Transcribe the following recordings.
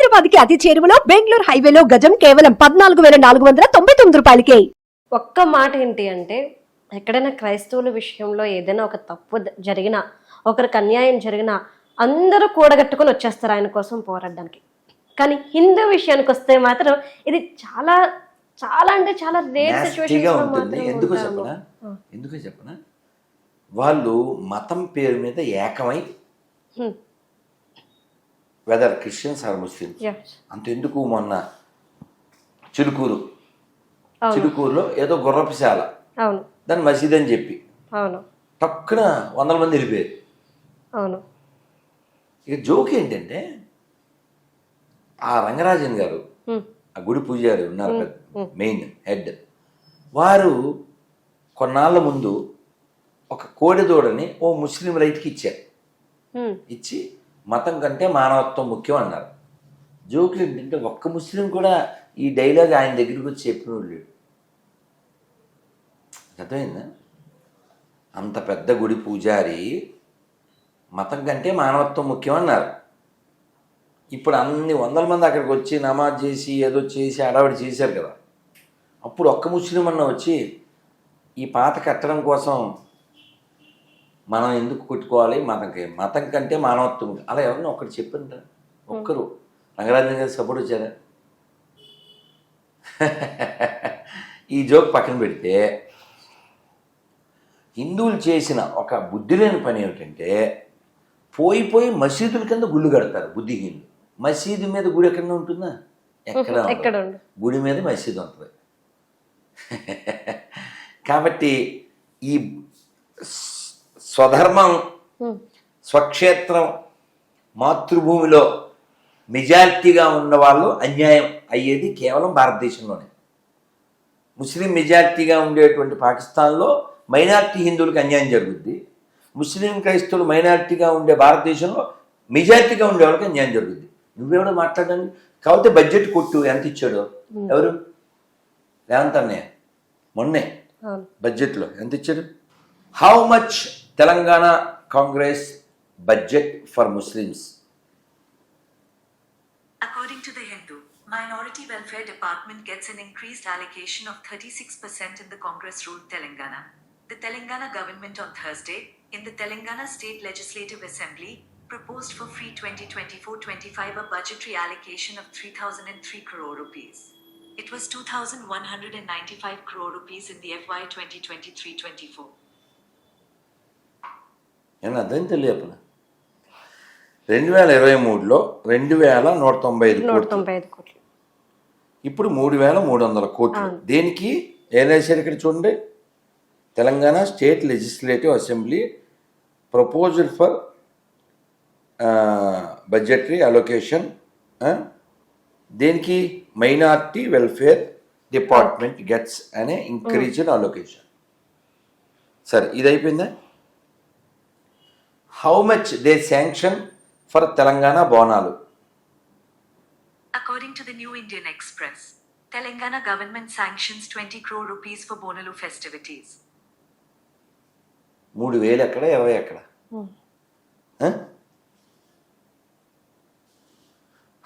హైదరాబాద్కి అతి చేరువలో బెంగళూరు హైవేలో గజం కేవలం పద్నాలుగు వేల నాలుగు వందల తొంభై తొమ్మిది రూపాయలకే. ఒక్క మాట ఏంటి అంటే ఎక్కడైనా క్రైస్తవుల విషయంలో ఏదైనా ఒక తప్పు జరిగినా ఒకరికి అన్యాయం జరిగినా అందరూ కూడగట్టుకొని వచ్చేస్తారు ఆయన కోసం పోరాడడానికి. కానీ హిందూ విషయానికి వస్తే మాత్రం ఇది చాలా చాలా అంటే చాలా రేర్ నాస్టీగా ఉంటుంది. ఎందుకో చెప్పనా? ఎందుకో చెప్పనా? వాళ్ళు మతం పేరు మీద ఏకమై వెదర్ క్రిస్టియన్స్ ఆర్ ముస్లిమ్స్ అంతెందుకు మొన్న చిలుకూరు. చిలుకూరులో ఏదో గుర్రపుశాల. దాన్ని మసీద్ అని చెప్పి. టక్కున వందల మంది వెళ్ళిపోయారు. అవును. ఇక జోక్ ఏంటంటే ఆ రంగరాజన్ గారు. ఆ గుడి పూజారి ఉన్నారు మెయిన్ హెడ్. వారు కొన్నాళ్ళ ముందు ఒక కోడెదూడని ఓ ముస్లిం రైతుకి ఇచ్చారు. ఇచ్చి మతం కంటే మానవత్వం ముఖ్యం అన్నారు. జోకులు ఏంటంటే ఒక్క ముస్లిం కూడా ఈ డైలాగ్ ఆయన దగ్గరికి వచ్చి చెప్పిన లేడు. అర్థమైందా? అంత పెద్ద గుడి పూజారి మతం కంటే మానవత్వం ముఖ్యం అన్నారు. ఇప్పుడు అన్ని వందల మంది అక్కడికి వచ్చి నమాజ్ చేసి ఏదో చేసి అడవిడి చేశారు కదా. అప్పుడు ఒక్క ముస్లిం అన్న వచ్చి ఈ పాత కట్టడం కోసం మనం ఎందుకు కొట్టుకోవాలి? మతంకి మతం కంటే మానవత్వం. అలా ఎవరిని ఒక్కటి చెప్పిండ్రా ఒక్కరు. రంగరాజన్ గారు సపోర్ట్ వచ్చారా? ఈ జోక్ పక్కన పెడితే హిందువులు చేసిన ఒక బుద్ధి లేని పని ఏమిటంటే పోయి పోయి మసీదుల కింద గుళ్ళు కడతారు బుద్ధిహీనులు. మసీదు మీద గుడి ఎక్కడ ఉంటుందా? ఎక్కడ. గుడి మీద మసీదు ఉంటుంది. కాబట్టి ఈ స్వధర్మం. స్వక్షేత్రం మాతృభూమిలో మెజారిటీగా ఉన్న వాళ్ళు అన్యాయం అయ్యేది కేవలం భారతదేశంలోనే. ముస్లిం మెజారిటీగా ఉండేటువంటి పాకిస్తాన్లో మైనారిటీ హిందువులకు అన్యాయం జరుగుద్ది. ముస్లిం క్రైస్తవులు మైనారిటీగా ఉండే భారతదేశంలో మెజారిటీగా ఉండే వాళ్ళకి అన్యాయం జరుగుద్ది. నువ్వెవడో మాట్లాడండి? కాకపోతే బడ్జెట్ కొట్టు ఎంత ఇచ్చాడు? ఎవరు? రేవంత్ అన్నయ్య. మొన్నే బడ్జెట్లో ఎంత ఇచ్చాడు? How much Telangana Congress budget for Muslims According to the Hindu, Minority Welfare Department gets an increased allocation of 36% in the Congress ruled Telangana. The Telangana government on Thursday, in the Telangana State Legislative Assembly, proposed for free 2024-25 a budgetary allocation of 3003 crore rupees. It was 2195 crore rupees in the FY 2023-24. నేను అర్థం తెలియపన రెండు వేల ఇరవై మూడులో రెండు వేల నూట తొంభై ఐదు నూట కోట్లు తొంభై ఐదు కోట్లు. ఇప్పుడు మూడు వేల మూడు వందల కోట్లు. దేనికి? ఏం రాశారు ఇక్కడ చూడండి. Telangana state legislative assembly proposal for budgetary allocation దేనికి? మైనార్టీ వెల్ఫేర్ డిపార్ట్మెంట్ గెట్స్ అనే ఇంక్రీజ్డ్ అలొకేషన్. సరే ఇది అయిపోయిందా? How much they sanction for Telangana Bonalu According to the New Indian Express, Telangana government sanctions 20 crore rupees for Bonalu festivities. మూడు వేలు ఎక్కడ ఇరవై ఎక్కడ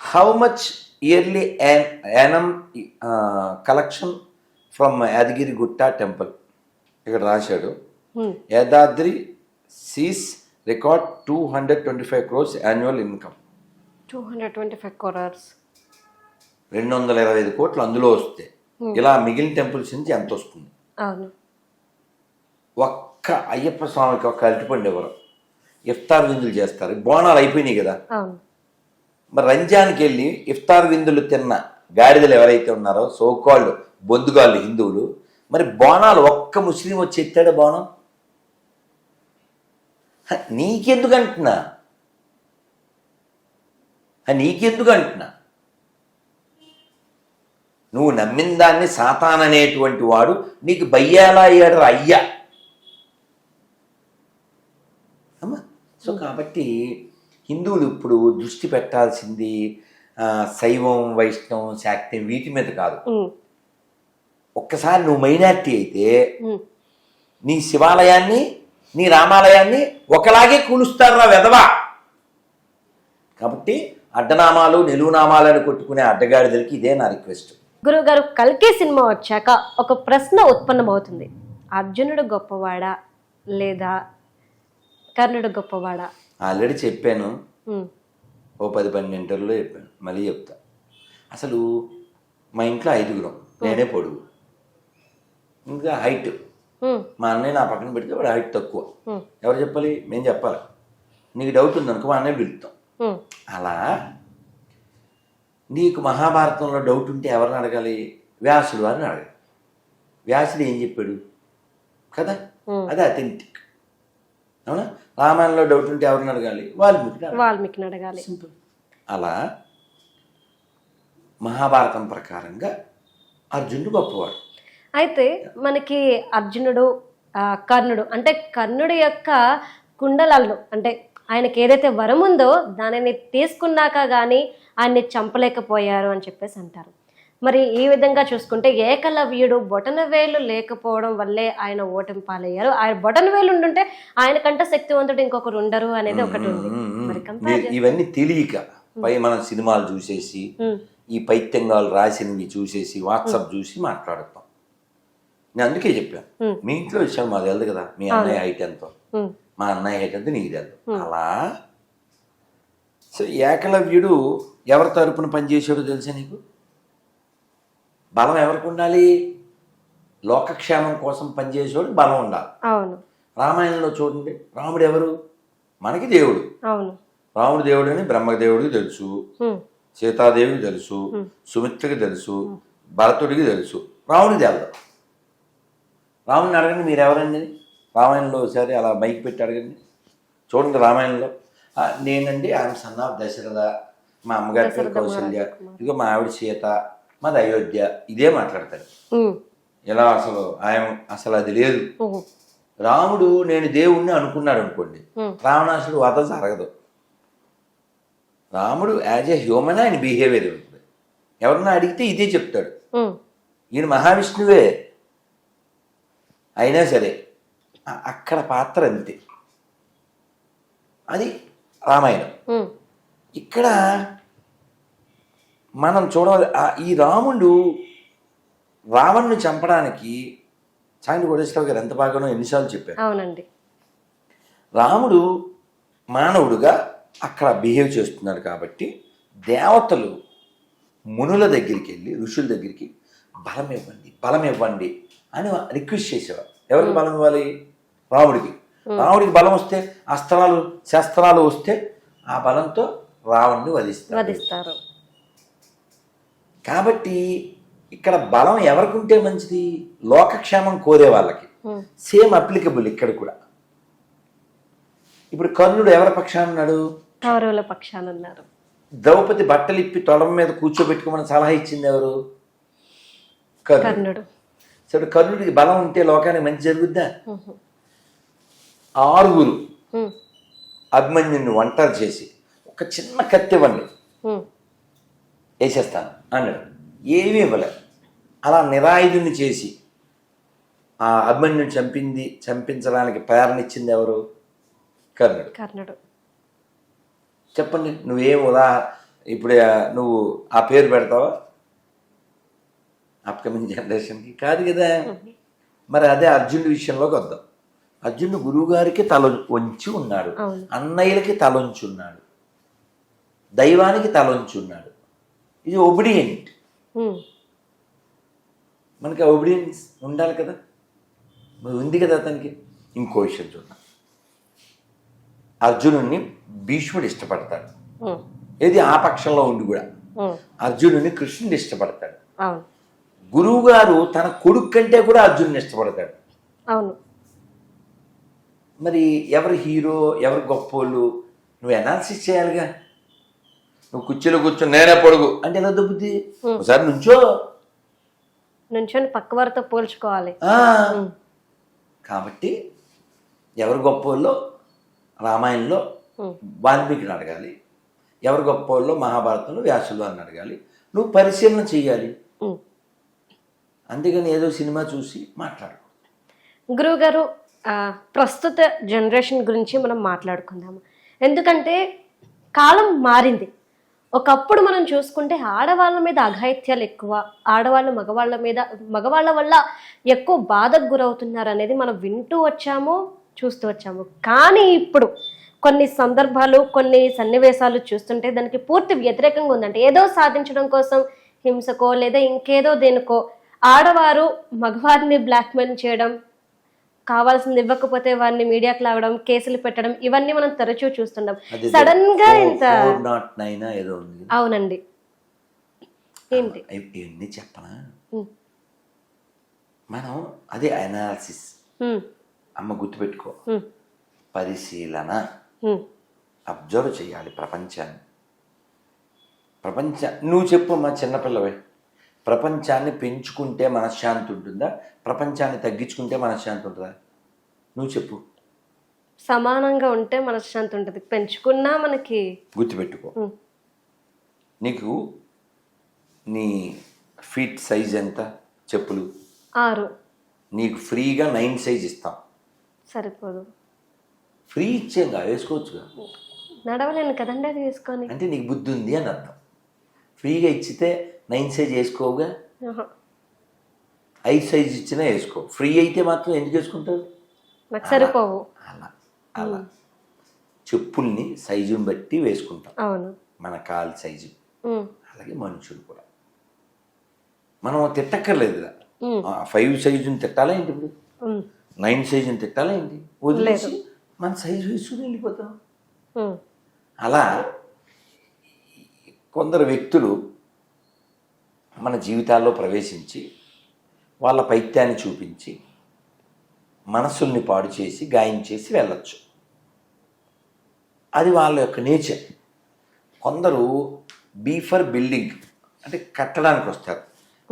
how much yearly Yanam collection from Yadagiri Gutta temple ఇక్కడ రాశాడు. Yadadri sees record two hundred twenty five crores annual income two hundred twenty five crores రెండు వందల ఇరవై ఐదు కోట్లు అందులో వస్తే. ఇలా మిగిలిన టెంపుల్స్ నుంచి ఎంత వస్తుంది? అవును. ఒక్క అయ్యప్ప స్వామికి ఒక్క అరటిపండు ఎవరు? ఇఫ్తార్ విందులు చేస్తారు. బోనాలు అయిపోయినాయి కదా. మరి రంజాన్కి వెళ్ళి ఇఫ్తార్ విందులు తిన్న గాడిదలు ఎవరైతే ఉన్నారో సోకాళ్ళు బొందుగాళ్ళు హిందువులు మరి బోనాలు ఒక్క ముస్లిం వచ్చి ఎత్తాడు బోనం? నీకెందుకు అంటున్నా? నీకెందుకు అంటున్నా? నువ్వు నమ్మిన దాన్ని సాతాన్ అనేటువంటి వాడు నీకు బయ్యాలా అయ్యాడు అయ్యా. అమ్మా సో కాబట్టి హిందువులు ఇప్పుడు దృష్టి పెట్టాల్సింది శైవం వైష్ణవం శాక్తం వీటి మీద కాదు. ఒక్కసారి నువ్వు మైనార్టీ అయితే. నీ శివాలయాన్ని నీ రామాలయాన్ని ఒకలాగే కూలుస్తారా వెధవా. కాబట్టి అడ్డనామాలు నిలువునామాలు అని కొట్టుకునే అడ్డగాడిదలకి ఇదే నా రిక్వెస్ట్. గురువుగారు కల్కి సినిమా వచ్చాక ఒక ప్రశ్న ఉత్పన్నమవుతుంది. అర్జునుడు గొప్పవాడా లేదా కర్ణుడు గొప్పవాడా? ఆల్రెడీ చెప్పాను. ఉమ్, ఓ పది పన్నెండు ఇంటర్లో చెప్పాను. మళ్ళీ చెప్తా. అసలు మా ఇంట్లో ఐదుగురం. నేనే పొడుగు. ఇంకా హైట్. మా అన్నయ్య నా పక్కన పెడితే వాడు హైట్ తక్కువ. ఎవరు చెప్పాలి? మేము చెప్పాలి. నీకు డౌట్ ఉందనుకో మా అన్నయ్య పిలుస్తాం అలా నీకు మహాభారతంలో డౌట్ ఉంటే ఎవరిని అడగాలి? వ్యాసుడు అని అడగాలి. వ్యాసుడు ఏం చెప్పాడు? కదా. అది అథెంటిక్ అవునా? రామాయణంలో డౌట్ ఉంటే ఎవరిని అడగాలి? వాల్మీకి వాల్మీకిని అడగాలి. సింపుల్ అలా మహాభారతం ప్రకారంగా అర్జునుడు గొప్పవాడు. అయితే మనకి అర్జునుడు కర్ణుడు అంటే కర్ణుడి యొక్క కుండలాలను అంటే ఆయనకి ఏదైతే వరం ఉందో దానిని తీసుకున్నాక కానీ ఆయన్ని చంపలేకపోయారు అని చెప్పేసి అంటారు. మరి ఈ విధంగా చూసుకుంటే ఏకలవ్యుడు బొటనవేలు లేకపోవడం వల్లే ఆయన ఓటమి పాలయ్యారు. ఆయన బొటనవేలు ఉండుంటే ఆయన కంటే శక్తివంతుడు ఇంకొకరు ఉండరు అనేది ఒకటి ఉంది. మీరు ఇవన్నీ తెలియక పై మనం సినిమాలు చూసేసి ఈ పైత్యంగాలు రాసినవి చూసేసి వాట్సాప్ చూసి మాట్లాడుతాం. నేను అందుకే చెప్పాను. మీ ఇంట్లో విషయాలు మాకు తెలియదు కదా. మీ అన్నయ్య హైట్ ఎంతో. మా అన్నయ్య హైట్ ఎంతో నీకు తెలియదు అలా? సో ఏకలవ్యుడు ఎవరి తరపున పనిచేసాడో తెలుసా నీకు? బలం ఎవరికి ఉండాలి? లోకక్షేమం కోసం పనిచేసేవాడు బలం ఉండాలి. అవును. రామాయణంలో చూడండి. రాముడు ఎవరు? మనకి దేవుడు. అవును. రాముడు దేవుడు అని బ్రహ్మదేవుడికి తెలుసు. సీతాదేవికి తెలుసు. సుమిత్రకి తెలుసు. భరతుడికి తెలుసు. రాముడికి తెలదు. రాముడిని అడగండి మీరు ఎవరండి? రామాయణంలో ఒకసారి అలా మైక్ పెట్టి అడగండి. చూడండి రామాయణంలో. "ఆ, నేనండి ఆయన సన్ ఆఫ్ దశరథ మా అమ్మగారి పేరు కౌశల్య. ఇదిగో మా ఆవిడ సీత మాది అయోధ్య. ఇదే మాట్లాడతారు. ఎలా అసలు ఆయన అసలు అది లేదు. రాముడు నేను దేవుణ్ణి అనుకున్నాడు అనుకోండి. రావణాసుడు వధ జరగదు. రాముడు యాజ్ ఎ హ్యూమన్ ఆయన బిహేవియర్ ఉంటుంది. ఎవరన్నా అడిగితే ఇదే చెప్తాడు. ఈయన మహావిష్ణువే. అయినా సరే అక్కడ పాత్ర అంతే. అది రామాయణం. ఇక్కడ మనం చూడాలి ఆ- ఈ రాముడు రావణ్ణి చంపడానికి సాయంత్రం కోటేశ్వరరావు గారు ఎంత బాగానో ఎన్నిసార్లు చెప్పారు. అవునండి. రాముడు మానవుడుగా అక్కడ బిహేవ్ చేస్తున్నాడు కాబట్టి దేవతలు మునుల దగ్గరికి వెళ్ళి ఋషుల దగ్గరికి బలం ఇవ్వండి బలం ఇవ్వండి అని రిక్వెస్ట్ చేసేవారు. ఎవరికి బలం ఇవ్వాలి? రాముడికి. రాముడికి బలం వస్తే అస్త్రాలు శస్త్రాలు వస్తే ఆ బలంతో రావణ్ణి వధిస్తారు. వధిస్తారు. కాబట్టి ఇక్కడ బలం ఎవరికి ఉంటే మంచిది? లోకక్షేమం కోరే వాళ్ళకి. సేమ్ అప్లికబుల్ ఇక్కడ కూడా. ఇప్పుడు కర్ణుడు ఎవరి పక్షాన ఉన్నాడు? కౌరవుల పక్షాన ఉన్నారు. ద్రౌపది బట్టలు ఇప్పి తొడం మీద కూర్చోబెట్టుకోమని సలహా ఇచ్చింది ఎవరు? కర్ణుడు. సరే కర్ణుడికి బలం ఉంటే లోకానికి మంచి జరుగుద్దా? ఆరుగురు అభిమన్యుని ఒంటరి చేసి ఒక చిన్న కత్తి ఇవ్వండి వేసేస్తాను అన్నాడు. ఏమీ ఇవ్వలేదు అలా నిరాయుధుని చేసి ఆ అభిమన్యుని చంపింది చంపించడానికి ప్రేరణిచ్చింది ఎవరు? కర్ణుడు. కర్ణుడు. చెప్పండి నువ్వేం ఉదా ఇప్పుడు నువ్వు ఆ పేరు పెడతావా? అప్కమింగ్ జనరేషన్కి కాదు కదా? మరి అదే అర్జునుడి విషయంలోకి వద్దాం. అర్జునుడు గురువు గారికి తల వంచి ఉన్నాడు. అన్నయ్యలకి తలొంచి ఉన్నాడు. దైవానికి తలొంచి ఉన్నాడు. ఇది ఒబిడియంట్ మనకి ఒబిడియన్స్ ఉండాలి కదా? మరి ఉంది కదా అతనికి? ఇంకో విషయం చూద్దాం. అర్జునుడిని భీష్ముడు ఇష్టపడతాడు. ఏది ఆ పక్షంలో ఉండి కూడా. అర్జునుడిని కృష్ణుడు ఇష్టపడతాడు. గురువు గారు తన కొడుకు కంటే కూడా అర్జునుని ఇష్టపడతాడు. అవును. మరి ఎవరు హీరో ఎవరు గొప్పోళ్ళు? నువ్వు అనాలిసిస్ చేయాలిగా. నువ్వు కుర్చీలో కూర్చొని నేనే పొడుగు. అంటే ఎలా దొబ్బుద్ది ఒకసారి నుంచో. నుంచొని పక్క వారితో పోల్చుకోవాలి. కాబట్టి ఎవరు గొప్పోళ్ళో? రామాయణంలో వాల్మీకిని అడగాలి. ఎవరు గొప్పోళ్ళో? మహాభారతంలో వ్యాసులు అని అడగాలి. నువ్వు పరిశీలన చేయాలి. అందుకని ఏదో సినిమా చూసి మాట్లాడు గురువుగారు ప్రస్తుత జనరేషన్ గురించి మనం మాట్లాడుకుందాము. ఎందుకంటే కాలం మారింది. ఒకప్పుడు మనం చూసుకుంటే ఆడవాళ్ళ మీద అఘాయిత్యాలు ఎక్కువ ఆడవాళ్ళు మగవాళ్ళ మీద మగవాళ్ళ వల్ల ఎక్కువ బాధకు గురవుతున్నారు అనేది మనం వింటూ వచ్చాము చూస్తూ వచ్చాము. కానీ ఇప్పుడు కొన్ని సందర్భాలు కొన్ని సన్నివేశాలు చూస్తుంటే దానికి పూర్తి వ్యతిరేకంగా ఉందంటే ఏదో సాధించడం కోసం హింసకో లేదా ఇంకేదో దేనికో ఆడవారు మగవారిని బ్లాక్మెయిల్ చేయడం కావాల్సింది ఇవ్వకపోతే వారిని మీడియాకి లావడం కేసులు పెట్టడం ఇవన్నీ మనం తరచూ చూస్తున్నాం సడన్గా ఇంత. అవునండి. ఏంటి? ఇవన్నీ చెప్పనా? మనం అదే అనాలిసిస్ అమ్మ గుర్తుపెట్టుకో. పరిశీలన. అబ్జర్వ్ చేయాలి ప్రపంచాన్ని. ప్రపంచ నువ్వు చెప్పు మా చిన్నపిల్లవే. ప్రపంచాన్ని పెంచుకుంటే మనశ్శాంతి ఉంటుందా? ప్రపంచాన్ని తగ్గించుకుంటే మనశ్శాంతి ఉంటుందా? నువ్వు చెప్పు. సమానంగా ఉంటే మనశ్శాంతి ఉంటుంది. పెంచుకున్నా మనకి గుర్తుపెట్టుకో. నీకు నీ ఫీట్ సైజ్ ఎంత? చెప్పులు. ఆరు. నీకు ఫ్రీగా నైన్ సైజ్ ఇస్తాం. సరిపోదు. ఫ్రీ ఇచ్చేంగా వేసుకోవచ్చుగా. నడవలేను కదండి అది వేసుకొని. అంటే నీకు బుద్ధి ఉంది అని అర్థం. ఫ్రీగా ఇచ్చితే నైన్ సైజ్ వేసుకోవుగా. ఐదు సైజ్ ఇచ్చినా వేసుకో. ఫ్రీ అయితే మాత్రం ఎందుకు వేసుకుంటావు? నాకు సరిపోవు. అలా అలా చెప్పుల్ని సైజుని బట్టి వేసుకుంటాం. అవును. మన కాలు సైజు. అలాగే మనుషులు కూడా. మనం తిట్టక్కర్లేదు ఫైవ్ సైజుని తిట్టాలా ఏంటి ఇప్పుడు? నైన్ సైజుని తిట్టాలా ఏంటి? వదిలేసి మన సైజు వేసుకుని వెళ్ళిపోతాం. అలా కొందరు వ్యక్తులు మన జీవితాల్లో ప్రవేశించి వాళ్ళ పైత్యాన్ని చూపించి మనసుల్ని పాడు చేసి గాయం చేసి వెళ్ళొచ్చు. అది వాళ్ళ యొక్క నేచర్. కొందరు బీ ఫర్ బిల్డింగ్ అంటే కట్టడానికి వస్తారు.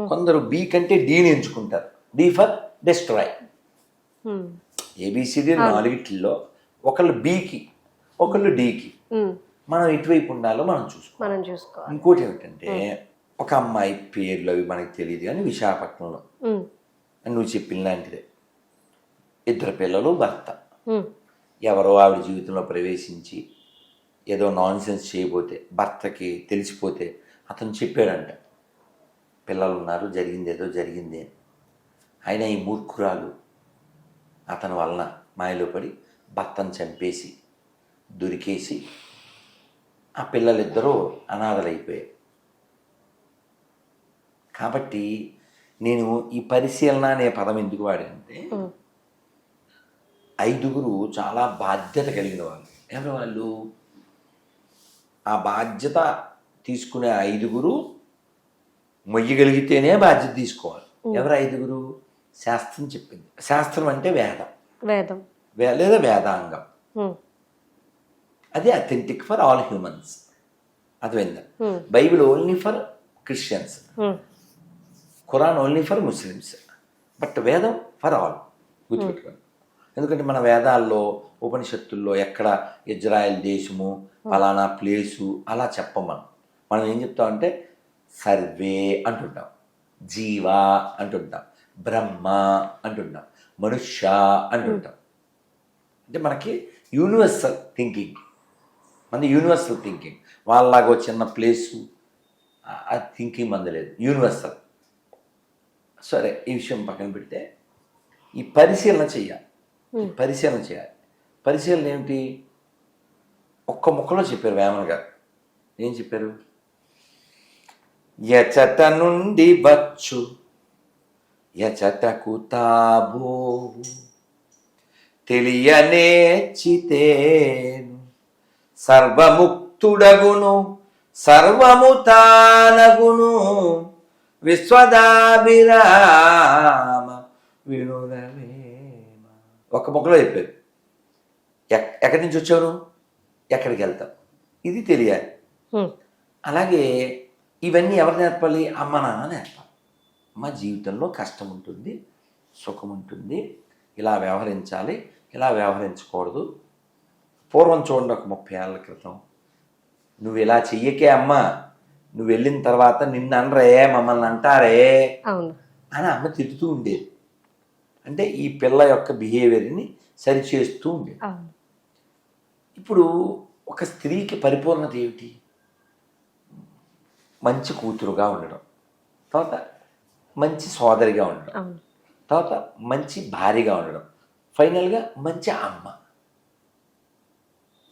కొందరు బీ కంటే డీని ఎంచుకుంటారు. D for destroy A B C D నాలుగిట్లో ఒకళ్ళు బీకి ఒకళ్ళు డీకి. మనం ఎటువైపు ఉండాలో మనం చూసుకోవాలి. మనం చూసుకోవాలి. ఇంకోటి ఏమిటంటే ఒక అమ్మాయి పేర్లు అవి మనకి తెలియదు కానీ విశాఖపట్నంలో. నువ్వు చెప్పిన లాంటిదే ఇద్దరు పిల్లలు భర్త. ఎవరో ఆవిడ జీవితంలో ప్రవేశించి ఏదో నాన్ సెన్స్ చేయబోతే భర్తకి తెలిసిపోతే అతను చెప్పాడంట పిల్లలు ఉన్నారు జరిగింది ఏదో జరిగింది అని. అయినా ఈ మూర్ఖురాలు అతని వలన మాయలో పడి భర్తను చంపేసి దొరికేసి ఆ పిల్లలిద్దరూ అనాథలైపోయారు. కాబట్టి నేను ఈ పరిశీలన అనే పదం ఎందుకు వాడానంటే ఉమ్, ఐదుగురు చాలా బాధ్యత కలిగిన వాళ్ళు. ఎవరు వాళ్ళు? ఆ బాధ్యత తీసుకునే ఐదుగురు మొయ్యగలిగితేనే బాధ్యత తీసుకోవాలి. ఎవరు ఐదుగురు? శాస్త్రం చెప్పింది. శాస్త్రం అంటే వేదం. వేదం. లేదా వేదాంగం. అది అథెంటిక్ ఫర్ ఆల్ హ్యూమన్స్ అర్థమైందా? Hmm. Bible only for Christians Quran only for Muslims but వేదం ఫర్ ఆల్ గుర్తుపెట్టుకోండి. ఎందుకంటే మన వేదాల్లో ఉపనిషత్తుల్లో ఎక్కడ ఇజ్రాయెల్ దేశము ఫలానా ప్లేసు అలా చెప్పం మనం. మనం ఏం చెప్తామంటే సర్వే అంటుంటాం. జీవ అంటుంటాం. బ్రహ్మ అంటుంటాం. మనుష్య అంటుంటాం. అంటే మనకి యూనివర్సల్ థింకింగ్ మన యూనివర్సల్ థింకింగ్ వాళ్ళలాగో చిన్న ప్లేసు ఆ థింకింగ్ అందలేదు యూనివర్సల్ సరే ఈ విషయం పక్కన పెడితే ఈ పరిశీలన చెయ్యాలి. ఈ పరిశీలన చేయాలి పరిశీలన ఏమిటి? ఒక్క ముక్కలో చెప్పారు వేమన గారు. ఏం చెప్పారు? ఎచట నుండి వచ్చు ఎచటకు తాబోవు తెలియనేచితేను సర్వముక్తుడగును సర్వము తానగును విశ్వదాభిరామ వినురవేమ ఒక్క మొక్కలో చెప్పారు ఎక్- ఎక్కడి నుంచి వచ్చావు? ఎక్కడికి వెళ్తావు? ఇది తెలియాలి. అలాగే ఇవన్నీ ఎవరు నేర్పాలి? అమ్మ నాన్న నేర్పాలి. అమ్మ జీవితంలో కష్టం ఉంటుంది సుఖం ఉంటుంది ఇలా వ్యవహరించాలి ఇలా వ్యవహరించకూడదు. పూర్వం చూడండి ఒక ముప్పై ఏళ్ళ క్రితం. నువ్వు ఇలా చెయ్యకే అమ్మ. నువ్వు వెళ్ళిన తర్వాత నిన్ను అనరే మమ్మల్ని అంటారే అని అమ్మ తిడుతూ ఉండేది. అంటే ఈ పిల్ల యొక్క బిహేవియర్ని సరిచేస్తూ ఉండేది. ఇప్పుడు ఒక స్త్రీకి పరిపూర్ణత ఏమిటి? మంచి కూతురుగా ఉండడం. తర్వాత మంచి సోదరిగా ఉండడం. తర్వాత మంచి భార్యగా ఉండడం. ఫైనల్గా మంచి అమ్మ.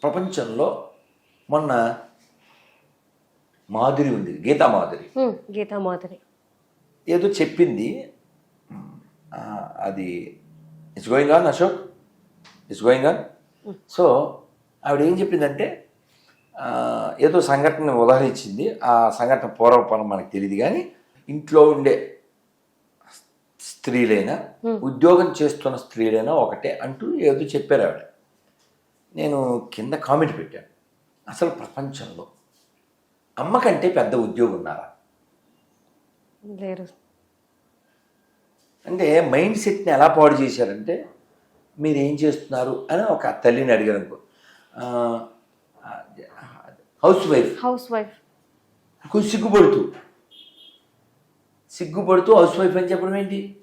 ప్రపంచంలో మొన్న మాధురి ఉంది గీతా మాధురి గీతా మాధురి ఏదో చెప్పింది. అది it's going on Ashok it's going on so ఆవిడ ఏం చెప్పిందంటే ఏదో సంఘటన ఉదాహరించింది. ఆ సంఘటన పూర్వపరం మనకు తెలియదు కానీ ఇంట్లో ఉండే స్త్రీలైనా ఉద్యోగం చేస్తున్న స్త్రీలైనా ఒకటే అంటూ ఏదో చెప్పారు ఆవిడ. నేను కింద కామెంట్ పెట్టాను. అసలు ప్రపంచంలో అమ్మ కంటే పెద్ద ఉద్యోగం ఉన్నారా లేరు. అంటే మైండ్ సెట్ని ఎలా పాడు చేశారంటే మీరు ఏం చేస్తున్నారు అని ఒక తల్లిని అడిగారు అనుకో. Housewife. Housewife. కొంచెం సిగ్గుపడుతూ. సిగ్గుపడుతూ హౌస్ వైఫ్ అని చెప్పడం ఏంటి?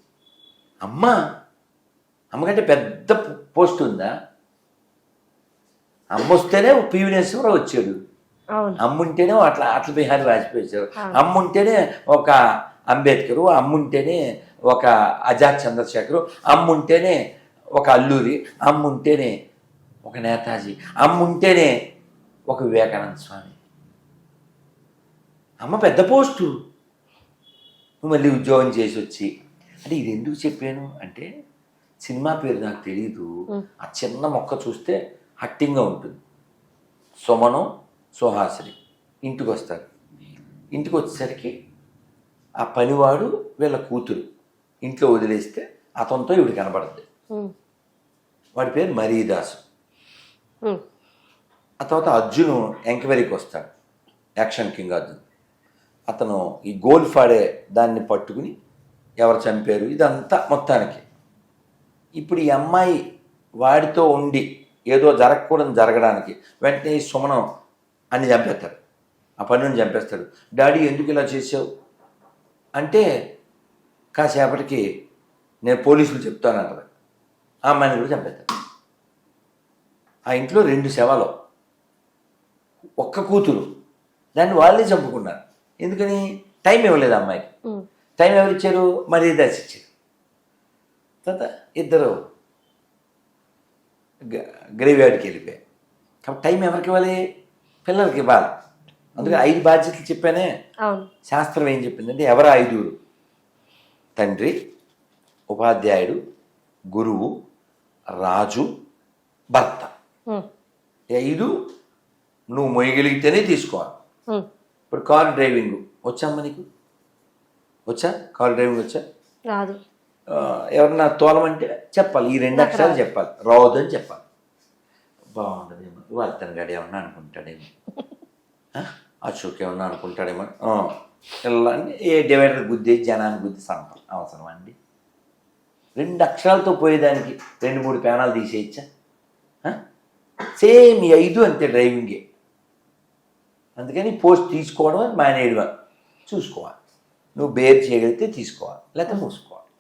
అమ్మ అమ్మకంటే పెద్ద పోస్ట్ ఉందా? అమ్మ వస్తేనే పివి నరసింహరావు వచ్చాడు. అమ్ముంటేనే అట్లా అట్ల బిహారీ వాజ్పేయి అమ్ముంటేనే ఒక అంబేద్కరు అమ్ముంటేనే ఒక ఆజాద్ చంద్రశేఖరు అమ్ముంటేనే ఒక అల్లూరి అమ్ముంటేనే ఒక నేతాజీ అమ్ముంటేనే ఒక వివేకానంద స్వామి. అమ్మ పెద్ద పోస్టు. నువ్వు మళ్ళీ ఉద్యోగం చేసి వచ్చి అంటే ఇది ఎందుకు చెప్పాను? అంటే సినిమా పేరు నాకు తెలియదు ఆ చిన్న మొక్క చూస్తే హట్టింగ్గా ఉంటుంది. సుమనం సుహాసిని. ఇంటికి వస్తారు ఇంటికి వచ్చేసరికి ఆ పనివాడు వీళ్ళ కూతురు ఇంట్లో వదిలేస్తే అతనితో ఇవిడు కనబడుద్ది. వాడి పేరు మరీదాసు. ఆ తర్వాత అర్జును ఎంక్వైరీకి వస్తాడు. Action king Arjun. అతను ఈ గోల్ ఫాడే దాన్ని పట్టుకుని ఎవరు చంపారు? ఇదంతా మొత్తానికి. ఇప్పుడు ఈ అమ్మాయి వాడితో ఉండి ఏదో జరగకూడదు జరగడానికి వెంటనే ఈ సుమనం అని చంపేస్తాడు ఆ పన్నుని చంపేస్తాడు డాడీ ఎందుకు ఇలా చేసావు అంటే కాసేపటికి నేను పోలీసులు చెప్తానంటారు ఆ అమ్మాయిని కూడా చంపేస్తాడు ఆ ఇంట్లో రెండు శవాలు. ఒక్క కూతురు. దాన్ని వాళ్ళే చంపుకున్నారు. ఎందుకని? టైం ఇవ్వలేదు అమ్మాయికి. టైం ఎవరు ఇచ్చారు? మరి దాసి ఇచ్చారు. తర్వాత ఇద్దరు గ్రేవ్ యార్డ్కి వెళ్ళిపోయారు. కాబట్టి టైం ఎవరికి ఇవ్వాలి? పిల్లలకి ఇవ్వాలి. అందుకని ఐదు బాధ్యతలు చెప్పానే శాస్త్రం ఏం చెప్పిందంటే ఎవరు ఐదుగురు? తండ్రి ఉపాధ్యాయుడు గురువు రాజు భర్త. ఐదు నువ్వు మొయ్యగలిగితేనే తీసుకోవాలి. ఇప్పుడు కార్ డ్రైవింగ్ వచ్చామ్మా నీకు? వచ్చా? కార్ డ్రైవింగ్ వచ్చా? రాదు. ఎవరన్నా తోలమంటే చెప్పాలి. ఈ రెండు అక్షరాలు చెప్పాలి. రావద్దు అని చెప్పాలి నువ్వు అర్థం గడి ఏమన్నా అనుకుంటాడేమో అశోక్ ఏమన్నా అనుకుంటాడేమో. ఆ, ఇలా ఏ డివైడర్ గుద్ది జనాన్ని గుద్ది సంపం అవసరం అండి? రెండు అక్షరాలతో పోయేదానికి రెండు మూడు పేనాలు తీసేయచ్చా? సేమ్ ఈ ఐదు అంతే డ్రైవింగే. అందుకని పోస్ట్ తీసుకోవడం మానేయడం చూసుకోవాలి. నువ్వు బేర్ చేయగలిగితే తీసుకోవాలి. లేకపోతే మూసుకోవాలి